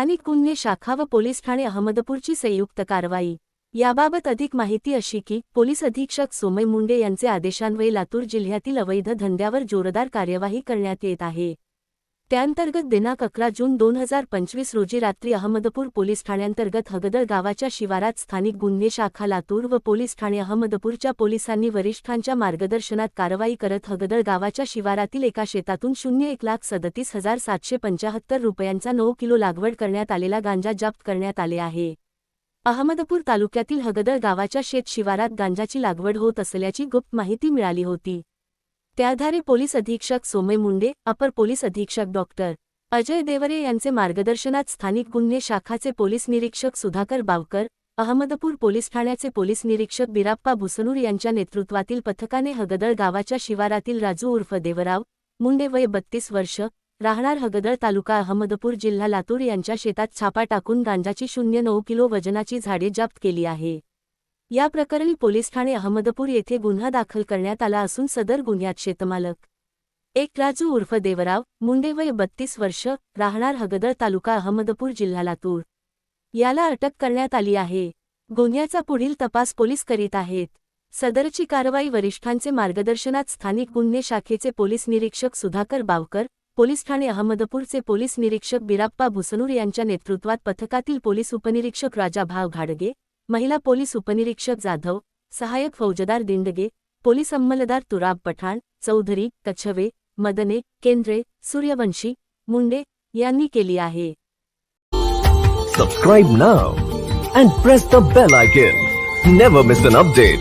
स्थानिक गुन्हे शाखा व पोलीस ठाणे अहमदपूरची संयुक्त कारवाई. याबाबत अधिक माहिती अशी की पोलीस अधीक्षक सोमय मुंडे यांचे आदेशान्वये लातूर जिल्ह्यातील अवैध धंद्यावर जोरदार कार्यवाही करण्यात येत आहे. त्याअंतर्गत दिनांक अकरा जून दोन हजार पंचवीस रोजी रात्री अहमदपूर पोलीस ठाण्यांतर्गत हगदळ गावाच्या शिवारात स्थानिक गुन्हे शाखा लातूर व पोलीस ठाणे अहमदपूरच्या पोलिसांनी वरिष्ठांच्या मार्गदर्शनात कारवाई करत हगदळ गावाच्या शिवारातील एका शेतातून शून्य एक लाख सदतीस हजार सातशे पंचाहत्तर रुपयांचा नऊ किलो लागवड करण्यात आलेला गांजा जप्त करण्यात आले आहे. अहमदपूर तालुक्यातील हगदळ गावाच्या शेत शिवारात गांजाची लागवड होत असल्याची गुप्त माहिती मिळाली होती. त्याआधारे पोलीस अधीक्षक सोमय मुंडे अपर पोलीस अधीक्षक डॉक्टर अजय देवरे यांचे मार्गदर्शनात स्थानिक गुन्हे शाखाचे पोलीस निरीक्षक सुधाकर बावकर अहमदपूर पोलीस ठाण्याचे पोलीस निरीक्षक बिराप्पा भुसनूर यांच्या नेतृत्वातील पथकाने हगदळ गावाच्या शिवारातील राजू उर्फ देवराव मुंडे वय बत्तीस वर्ष राहणार हगदळ तालुका अहमदपूर जिल्हा लातूर यांच्या शेतात छापा टाकून गांजाची शून्य नऊ किलो वजनाची झाडे जप्त केली आहे. या प्रकरणी पोलीस ठाणे अहमदपूर येथे गुन्हा दाखल करण्यात आला असून सदर गुन्ह्यात शेतमालक. एक राजू उर्फ देवराव मुंडे वय बत्तीस वर्ष राहणार हगदळ तालुका अहमदपूर जिल्हा लातूर. याला अटक करण्यात आली आहे. गुन्ह्याचा पुढील तपास पोलीस करीत आहेत. सदरची कारवाई वरिष्ठांचे मार्गदर्शनात स्थानिक गुन्हे शाखेचे पोलीस निरीक्षक सुधाकर बावकर पोलीस ठाणे अहमदपूरचे पोलीस निरीक्षक बिराप्पा भुसनूर यांच्या नेतृत्वात पथकातील पोलीस उपनिरीक्षक राजा भाव घाडगे महिला पोलीस उपनिरीक्षक जाधव सहायक फौजदार दिंडगे पोलीस अंमलदार तुराब पठाण चौधरी कच्छवे मदने केंद्रे सूर्यवंशी मुंडे यांनी केली आहे. Subscribe now and press the bell icon never miss an update